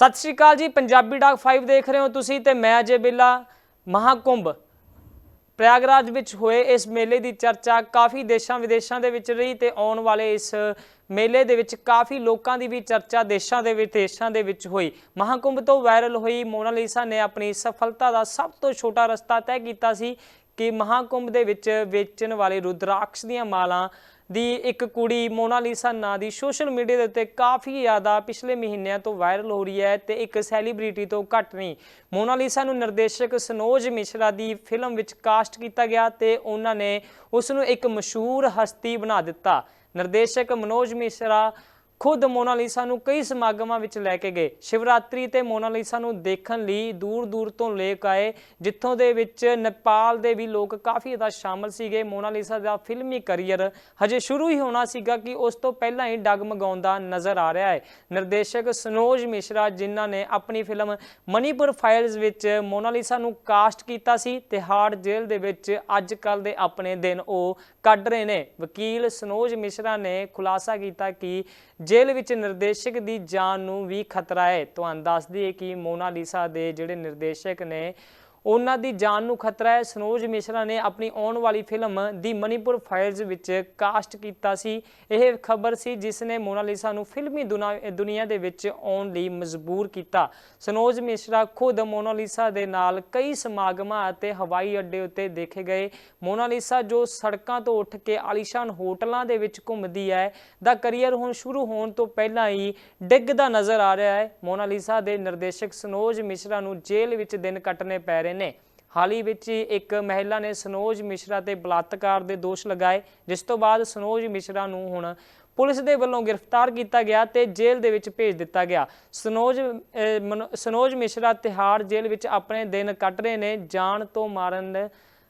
ਸਤਿ ਸ਼੍ਰੀ ਅਕਾਲ ਜੀ, ਪੰਜਾਬੀ ਡਾਕ 5 ਦੇਖ ਰਹੇ ਹੋ ਤੁਸੀਂ ਤੇ ਮੈਂ ਅਜੇ ਬਿੱਲਾ ਮਹਾਕੁੰਭ। ਪ੍ਰਯਾਗਰਾਜ ਵਿੱਚ ਹੋਏ ਇਸ ਮੇਲੇ ਦੀ ਚਰਚਾ ਕਾਫੀ ਦੇਸ਼ਾਂ ਵਿਦੇਸ਼ਾਂ ਦੇ ਵਿੱਚ ਰਹੀ ਤੇ ਆਉਣ ਵਾਲੇ ਇਸ ਮੇਲੇ ਦੇ ਵਿੱਚ ਕਾਫੀ ਲੋਕਾਂ ਦੀ ਵੀ ਚਰਚਾ ਦੇਸ਼ਾਂ ਦੇ ਵਿਦੇਸ਼ਾਂ ਦੇ ਵਿੱਚ ਹੋਈ। ਮਹਾਕੁੰਭ ਤੋਂ ਵਾਇਰਲ ਹੋਈ ਮੋਨਾਲੀਸਾ ਨੇ ਆਪਣੀ ਸਫਲਤਾ ਦਾ ਸਭ ਤੋਂ ਛੋਟਾ ਰਸਤਾ ਤੈਅ ਕੀਤਾ ਸੀ ਕਿ ਮਹਾਕੁੰਭ ਦੇ ਵਿੱਚ ਵੇਚਣ ਵਾਲੇ ਰੁਦਰਾਕਸ਼ ਦੀਆਂ ਮਾਲਾਂ ਦੀ ਇੱਕ ਕੁੜੀ ਮੋਨਾਲੀਸਾ ਨਾਂ ਦੀ ਸੋਸ਼ਲ ਮੀਡੀਆ ਦੇ ਉੱਤੇ ਕਾਫੀ ਜ਼ਿਆਦਾ ਪਿਛਲੇ ਮਹੀਨਿਆਂ ਤੋਂ ਵਾਇਰਲ ਹੋ ਰਹੀ ਹੈ ਤੇ ਇੱਕ ਸੈਲੀਬ੍ਰਿਟੀ ਤੋਂ ਘੱਟ ਨਹੀਂ। ਮੋਨਾਲੀਸਾ ਨੂੰ ਨਿਰਦੇਸ਼ਕ ਸਨੋਜ ਮਿਸ਼ਰਾ ਦੀ ਫਿਲਮ ਵਿੱਚ ਕਾਸਟ ਕੀਤਾ ਗਿਆ ਤੇ ਉਹਨਾਂ ਨੇ ਉਸ ਨੂੰ ਇੱਕ ਮਸ਼ਹੂਰ ਹਸਤੀ ਬਣਾ ਦਿੱਤਾ। ਨਿਰਦੇਸ਼ਕ ਮਨੋਜ ਮਿਸ਼ਰਾ ਖੁਦ ਮੋਨਾਲੀਸਾ ਨੂੰ ਕਈ ਸਮਾਗਮਾਂ ਵਿੱਚ ਲੈ ਕੇ ਗਏ। ਸ਼ਿਵਰਾਤਰੀ ਤੇ ਮੋਨਾਲੀਸਾ ਨੂੰ ਦੇਖਣ ਲਈ ਦੂਰ ਦੂਰ ਤੋਂ ਲੋਕ ਆਏ, ਜਿੱਥੋਂ ਦੇ ਵਿੱਚ ਨੇਪਾਲ ਦੇ ਵੀ ਲੋਕ ਕਾਫੀ ਜ਼ਿਆਦਾ ਸ਼ਾਮਲ ਸੀਗੇ। ਮੋਨਾਲੀਸਾ ਦਾ ਫਿਲਮੀ ਕੈਰੀਅਰ ਹਜੇ ਸ਼ੁਰੂ ਹੀ ਹੋਣਾ ਸੀਗਾ ਕਿ ਉਸ ਤੋਂ ਪਹਿਲਾਂ ਹੀ ਡਗਮਗਾਉਂਦਾ ਨਜ਼ਰ ਆ ਰਿਹਾ ਹੈ। ਨਿਰਦੇਸ਼ਕ ਸਨੋਜ ਮਿਸ਼ਰਾ ਜਿਨ੍ਹਾਂ ਨੇ ਆਪਣੀ ਫਿਲਮ ਮਨੀਪੁਰ ਫਾਈਲਸ ਵਿੱਚ ਮੋਨਾਲੀਸਾ ਨੂੰ ਕਾਸਟ ਕੀਤਾ ਸੀ, ਤਿਹਾੜ ਜੇਲ੍ਹ ਦੇ ਵਿੱਚ ਅੱਜ ਕੱਲ ਦੇ ਆਪਣੇ ਦਿਨ ਉਹ ਕੱਢ ਰਹੇ ਨੇ। ਵਕੀਲ ਸਨੋਜ ਮਿਸ਼ਰਾ ਨੇ ਖੁਲਾਸਾ ਕੀਤਾ ਕਿ ਜੇਲ੍ਹ ਵਿੱਚ ਨਿਰਦੇਸ਼ਕ ਦੀ ਜਾਨ ਨੂੰ ਵੀ ਖਤਰਾ ਹੈ। ਤੁਹਾਨੂੰ ਦੱਸ ਦਈਏ ਕਿ ਮੋਨਾਲੀਸਾ ਦੇ ਜਿਹੜੇ ਨਿਰਦੇਸ਼ਕ ਨੇ ਉਹਨਾਂ ਦੀ ਜਾਨ ਨੂੰ ਖਤਰਾ ਹੈ। ਸਨੋਜ ਮਿਸ਼ਰਾ ਨੇ ਆਪਣੀ ਆਉਣ ਵਾਲੀ ਫਿਲਮ ਦੀ ਮਨੀਪੁਰ ਫਾਈਲਸ ਵਿੱਚ ਕਾਸਟ ਕੀਤਾ ਸੀ। ਇਹ ਖਬਰ ਸੀ ਜਿਸ ਨੇ ਮੋਨਾਲੀਸਾ ਨੂੰ ਫਿਲਮੀ ਦੁਨਾ- ਦੁਨੀਆ ਦੇ ਵਿੱਚ ਆਉਣ ਲਈ ਮਜਬੂਰ ਕੀਤਾ। ਸਨੋਜ ਮਿਸ਼ਰਾ ਖੁਦ ਮੋਨਾਲੀਸਾ ਦੇ ਨਾਲ ਕਈ ਸਮਾਗਮਾਂ ਅਤੇ ਹਵਾਈ ਅੱਡੇ ਉੱਤੇ ਦੇਖੇ ਗਏ। ਮੋਨਾਲੀਸਾ ਜੋ ਸੜਕਾਂ ਤੋਂ ਉੱਠ ਕੇ ਆਲੀਸ਼ਾਨ ਹੋਟਲਾਂ ਦੇ ਵਿੱਚ ਘੁੰਮਦੀ ਹੈ, ਦਾ ਕਰੀਅਰ ਹੁਣ ਸ਼ੁਰੂ ਹੋਣ ਤੋਂ ਪਹਿਲਾਂ ਹੀ ਡਿੱਗਦਾ ਨਜ਼ਰ ਆ ਰਿਹਾ ਹੈ। ਮੋਨਾਲੀਸਾ ਦੇ ਨਿਰਦੇਸ਼ਕ ਸਨੋਜ ਮਿਸ਼ਰਾ ਨੂੰ ਜੇਲ੍ਹ ਵਿੱਚ ਦਿਨ ਕੱਟਣੇ ਪੈ ਰਹੇ ਨੇ। ਹਾਲ ਹੀ ਵਿੱਚ ਹੀ ਇੱਕ ਮਹਿਲਾ ਨੇ ਸਨੋਜ ਮਿਸ਼ਰਾ ਤੇ ਬਲਾਤਕਾਰ ਦੇ ਦੋਸ਼ ਲਗਾਏ, ਜਿਸ ਤੋਂ ਬਾਅਦ ਸਨੋਜ ਮਿਸ਼ਰਾ ਨੂੰ ਹੁਣ ਪੁਲਿਸ ਦੇ ਵੱਲੋਂ ਗ੍ਰਿਫਤਾਰ ਕੀਤਾ ਗਿਆ ਤੇ ਜੇਲ੍ਹ ਦੇ ਵਿੱਚ ਭੇਜ ਦਿੱਤਾ ਗਿਆ। ਸਨੋਜ ਸਨੋਜ ਮਿਸ਼ਰਾ ਤਿਹਾੜ ਜੇਲ੍ਹ ਵਿੱਚ ਆਪਣੇ ਦਿਨ ਕੱਟ ਰਹੇ ਨੇ। ਜਾਨ ਤੋਂ ਮਾਰਨ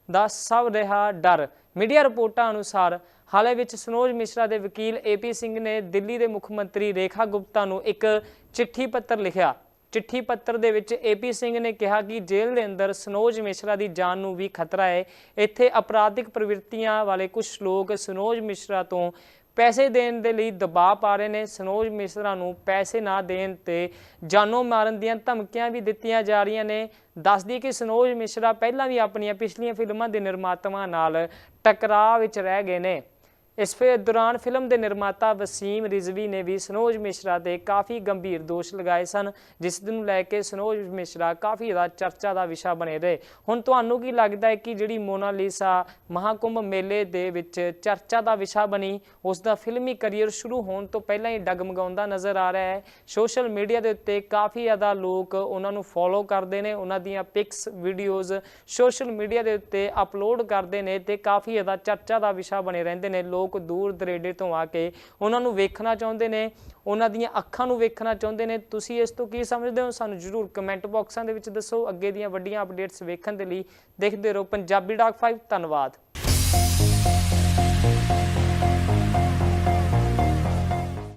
ਦਾ ਸਭ ਰਿਹਾ ਡਰ। ਮੀਡੀਆ ਰਿਪੋਰਟਾਂ ਅਨੁਸਾਰ ਹਾਲੇ ਵਿੱਚ ਸਨੋਜ ਮਿਸ਼ਰਾ ਦੇ ਵਕੀਲ ਏਪੀ ਸਿੰਘ ਨੇ ਦਿੱਲੀ ਦੇ ਮੁੱਖ ਮੰਤਰੀ ਰੇਖਾ ਗੁਪਤਾ ਨੂੰ ਇੱਕ ਚਿੱਠੀ ਪੱਤਰ ਲਿਖਿਆ। ਚਿੱਠੀ ਪੱਤਰ ਦੇ ਵਿੱਚ ਏਪੀ ਸਿੰਘ ਨੇ ਕਿਹਾ ਕਿ ਜੇਲ੍ਹ ਦੇ ਅੰਦਰ ਸਨੋਜ ਮਿਸ਼ਰਾ ਦੀ ਜਾਨ ਨੂੰ ਵੀ ਖਤਰਾ ਹੈ। ਇੱਥੇ ਅਪਰਾਧਿਕ ਪ੍ਰਵਿਰਤੀਆਂ ਵਾਲੇ ਕੁਝ ਲੋਕ ਸਨੋਜ ਮਿਸ਼ਰਾ ਤੋਂ ਪੈਸੇ ਦੇਣ ਦੇ ਲਈ ਦਬਾਅ ਪਾ ਰਹੇ ਨੇ। ਸਨੋਜ ਮਿਸ਼ਰਾ ਨੂੰ ਪੈਸੇ ਨਾ ਦੇਣ ਤੇ ਜਾਨੋਂ ਮਾਰਨ ਦੀਆਂ ਧਮਕੀਆਂ ਵੀ ਦਿੱਤੀਆਂ ਜਾ ਰਹੀਆਂ ਨੇ। ਦੱਸਦੀ ਕਿ ਸਨੋਜ ਮਿਸ਼ਰਾ ਪਹਿਲਾਂ ਵੀ ਆਪਣੀਆਂ ਪਿਛਲੀਆਂ ਫਿਲਮਾਂ ਦੇ ਨਿਰਮਾਤਾਵਾਂ ਨਾਲ ਟਕਰਾਅ ਵਿੱਚ ਰਹਿ ਗਏ ਨੇ। ਇਸ ਫਿਰ ਦੌਰਾਨ ਫਿਲਮ ਦੇ ਨਿਰਮਾਤਾ ਵਸੀਮ ਰਿਜ਼ਵੀ ਨੇ ਵੀ ਸਨੋਜ ਮਿਸ਼ਰਾ ਤੇ ਕਾਫੀ ਗੰਭੀਰ ਦੋਸ਼ ਲਗਾਏ ਸਨ, ਜਿਸ ਨੂੰ ਲੈ ਕੇ ਸਨੋਜ ਮਿਸ਼ਰਾ ਕਾਫੀ ਜ਼ਿਆਦਾ ਚਰਚਾ ਦਾ ਵਿਸ਼ਾ ਬਣੇ ਰਹੇ। ਹੁਣ ਤੁਹਾਨੂੰ ਕੀ ਲੱਗਦਾ ਹੈ ਕਿ ਜਿਹੜੀ ਮੋਨਾਲੀਸਾ ਮਹਾਕੁੰਭ ਮੇਲੇ ਦੇ ਵਿੱਚ ਚਰਚਾ ਦਾ ਵਿਸ਼ਾ ਬਣੀ, ਉਸ ਦਾ ਫਿਲਮੀ ਕੈਰੀਅਰ ਸ਼ੁਰੂ ਹੋਣ ਤੋਂ ਪਹਿਲਾਂ ਹੀ ਡਗਮਗਾਉਂਦਾ ਨਜ਼ਰ ਆ ਰਿਹਾ ਹੈ। ਸੋਸ਼ਲ ਮੀਡੀਆ ਦੇ ਉੱਤੇ ਕਾਫੀ ਜ਼ਿਆਦਾ ਲੋਕ ਉਹਨਾਂ ਨੂੰ ਫੋਲੋ ਕਰਦੇ ਨੇ, ਉਹਨਾਂ ਦੀਆਂ ਪਿਕਸ, ਵੀਡੀਓਜ਼ ਸੋਸ਼ਲ ਮੀਡੀਆ ਦੇ ਉੱਤੇ ਅਪਲੋਡ ਕਰਦੇ ਨੇ ਤੇ ਕਾਫੀ ਜ਼ਿਆਦਾ ਚਰਚਾ ਦਾ ਵਿਸ਼ਾ ਬਣੇ ਰਹਿੰਦੇ ਨੇ। ਲੋਕ ਲੋਕ ਦੂਰ ਦਰੇਡੇ ਤੋਂ ਆ ਕੇ ਉਹਨਾਂ ਨੂੰ ਵੇਖਣਾ ਚਾਹੁੰਦੇ ਨੇ, ਉਹਨਾਂ ਦੀਆਂ ਅੱਖਾਂ ਨੂੰ ਵੇਖਣਾ ਚਾਹੁੰਦੇ ਨੇ। ਤੁਸੀਂ ਇਸ ਤੋਂ ਕੀ ਸਮਝਦੇ ਹੋ? ਸਾਨੂੰ ਜਰੂਰ ਕਮੈਂਟ ਬਾਕਸਾਂ ਦੇ ਵਿੱਚ ਦੱਸੋ। ਅੱਗੇ ਦੀਆਂ ਵੱਡੀਆਂ ਅਪਡੇਟਸ ਵੇਖਣ ਦੇ ਲਈ ਦੇਖਦੇ ਰਹੋ। ਪੰਜਾਬੀ ਡਾਕ 5 ਧੰਨਵਾਦ।